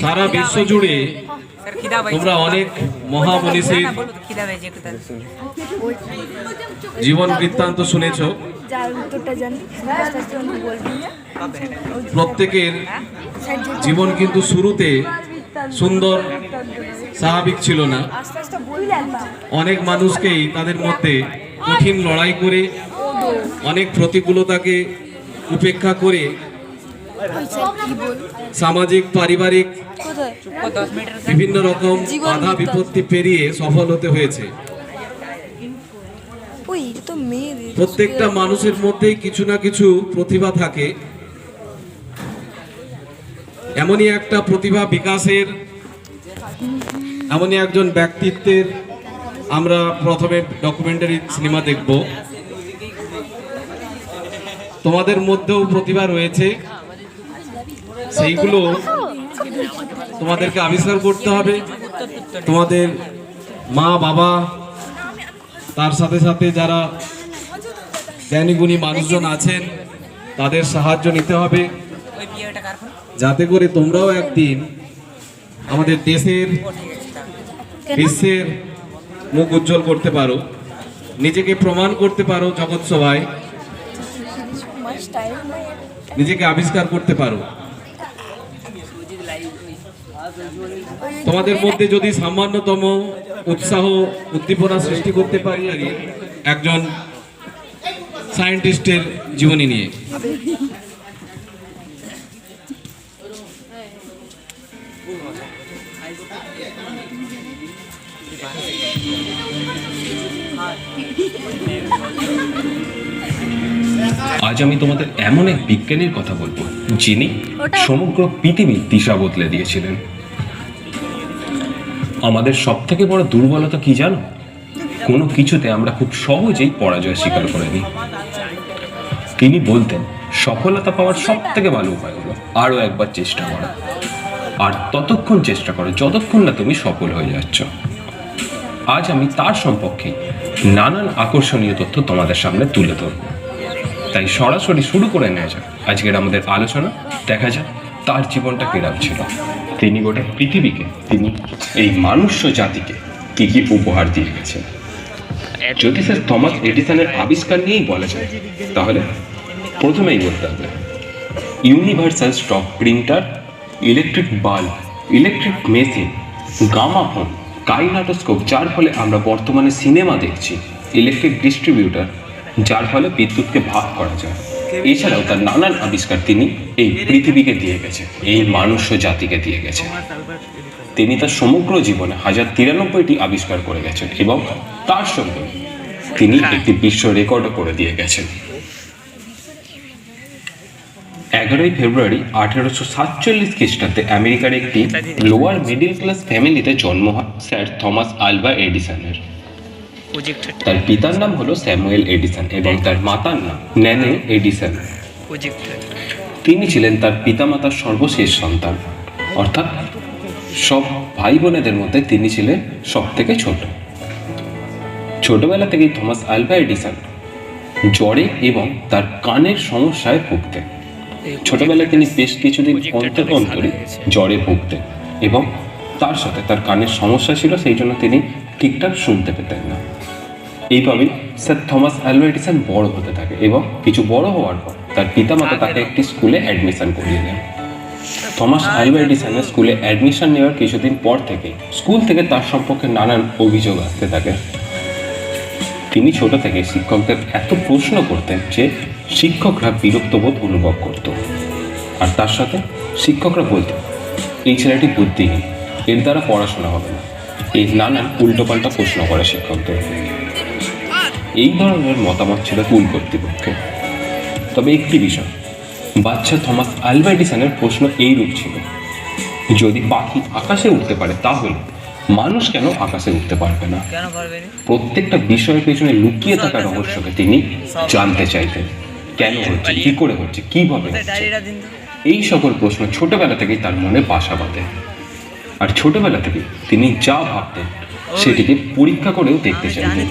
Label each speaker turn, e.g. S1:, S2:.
S1: সারা বিশ্ব জুড়ে তোমরা অনেক মহামনীষীর জীবন বৃত্তান্ত শুনেছ? প্রত্যেকের জীবন কিন্তু শুরুতে সুন্দর স্বাভাবিক ছিল না। অনেক মানুষকেই তাদের মধ্যে কঠিন লড়াই করে অনেক প্রতিকূলতাকে উপেক্ষা করে সামাজিক পারিবারিক বিভিন্ন রকম বাধা বিপত্তি পেরিয়ে সফল হতে হয়েছে। প্রত্যেকটা মানুষের মধ্যেই কিছু না কিছু প্রতিভা থাকে। এমনই একটা প্রতিভা বিকাশের এমনই একজন ব্যক্তিত্বের আমরা প্রথমে ডকুমেন্টারি সিনেমা দেখব। তোমাদের মধ্যেও প্রতিভা রয়েছে। সেইগুলো তোমাদেরকে আবিষ্কার করতে হবে। তোমাদের মা, বাবা, তার সাথে সাথে যারা জ্ঞানী গুণী মানুষজন আছেন, তাদের সাহায্য নিতে হবে। যাতে করে তোমরাও একদিন আমাদের দেশের বিশ্বের মুখ উজ্জ্বল করতে পারো, নিজেকে প্রমাণ করতে পারো জগৎ সভায়
S2: মাই স্টাইল মাই
S1: নিজেকে আবিষ্কার করতে পারো। তোমাদের মধ্যে যদি সামান্যতম উৎসাহ উদ্দীপনা সৃষ্টি করতে পারি আর একজন সায়েন্টিস্টের জীবনী নিয়ে।
S3: আজ আমি তোমাদের এমন এক বিজ্ঞানীর কথা বলব যিনি সমগ্র পৃথিবীর দিশা বদলে দিয়েছিলেন। আমাদের সব থেকে বড় দুর্বলতা কি জানো? কোনো কিছুতে আমরা খুব সহজেই পরাজয় স্বীকার করে নিই। তিনি বলতেন, সফলতা পাওয়ার সব থেকে ভালো উপায় হলো আরও একবার চেষ্টা করা। আর ততক্ষণ চেষ্টা করো, যতক্ষণ না তুমি সফল হয়ে যাচ্ছ। আজ আমি তার সম্পর্কে নানান আকর্ষণীয় তথ্য তোমাদের সামনে তুলে ধরবো। তাই সরাসরি শুরু করে নেওয়া যাক। আজকের আমাদের আলোচনা, দেখা যাক তার জীবনটা কিরম ছিল? তিনি গোটা পৃথিবীকে, তিনি এই মানুষ্য জাতিকে কি কি উপহার দিয়ে গেছেন? যদি স্যার থমাস এডিসনের আবিষ্কার নিয়েই বলা যায়, তাহলে প্রথমেই বলতে হবে, universal stock printer, electric bulb, electric machine, gramophone, kinetoscope, যার ফলে আমরা বর্তমানে সিনেমা দেখছি, ইলেকট্রিক ডিস্ট্রিবিউটার, যার ফলে বিদ্যুৎকে ভাগ করা যায়। এছাড়াও তার নানান আবিষ্কার তিনি এই পৃথিবীকে দিয়ে গেছে এই মানুষ্য জাতিকে দিয়ে গেছে। তিনি তার সমগ্র জীবনে হাজার তিরানব্বইটি আবিষ্কার করে গেছেন এবং তার সঙ্গে তিনি একটি বিশ্ব রেকর্ডও করে দিয়ে গেছেন। এগারোই ফেব্রুয়ারি আঠেরোশো সাতচল্লিশ খ্রিস্টাব্দে আমেরিকার একটি লোয়ার মিডিল ক্লাস ফ্যামিলিতে জন্ম হয় স্যার থমাস আলভা এডিসনের।
S4: প্রজেক্টর
S3: তার পিতার নাম হলো স্যামুয়েল এডিসন এবং তার মাতার নাম ন্যানে এডিসন।
S4: প্রজেক্টর
S3: তিনি ছিলেন তার পিতামাতার সর্বশেষ সন্তান। অর্থাৎ সব ভাই বোনেদের মধ্যে তিনি ছিলেন সব থেকে ছোট। ছোটবেলা থেকেই থমাস আলভা এডিসন জ্বরে এবং তার কানের সমস্যায় ভুগতেন। ছোটবেলায় তিনি বেশ কিছুদিন অন্তর অন্তরে জ্বরে ভুগতেন এবং তার সাথে তার কানের সমস্যা ছিল সেই জন্য তিনি ঠিকঠাক শুনতে পেতেন না। এইভাবেই স্যার থমাস আলভা এডিসন বড় হতে থাকে এবং কিছু বড় হওয়ার পর তার পিতামাতা তাকে একটি স্কুলে অ্যাডমিশন করিয়ে দেন। থমাস আলভা এডিসনের স্কুলে অ্যাডমিশন নেওয়ার কিছুদিন পর থেকে স্কুল থেকে তার সম্পর্কে নানান অভিযোগ আসতে থাকে। তিনি ছোট থেকে শিক্ষকদের এত প্রশ্ন করতেন যে শিক্ষকরা বিরক্তবোধ অনুভব করত। আর তার সাথে শিক্ষকরা বলতেন এই ছেলেটি বুদ্ধিহীন এর দ্বারা পড়াশোনা হবে না। এই নানান উল্টোপাল্টা প্রশ্ন করে শিক্ষকদের। এই ধরনের মতামত ছিল স্কুল কর্তৃপক্ষের। তবে একটি বিষয় বাচ্চা থমাস আলভা এডিসনের প্রশ্ন এইরূপ ছিল যদি পাখি আকাশে উঠতে পারে তাহলে মানুষ কেন আকাশে উঠতে পারবে না? প্রত্যেকটা বিষয়ের পেছনে লুকিয়ে থাকা রহস্যকে তিনি জানতে চাইতেন। কেন হচ্ছে কি করে হচ্ছে কীভাবে হচ্ছে? এই সকল প্রশ্ন ছোটবেলা থেকেই তার মনে বাসা বাঁধে। আর ছোটবেলা থেকে তিনি যা ভাবতেন সেটিকে পরীক্ষা করেও দেখতে চাইতেন।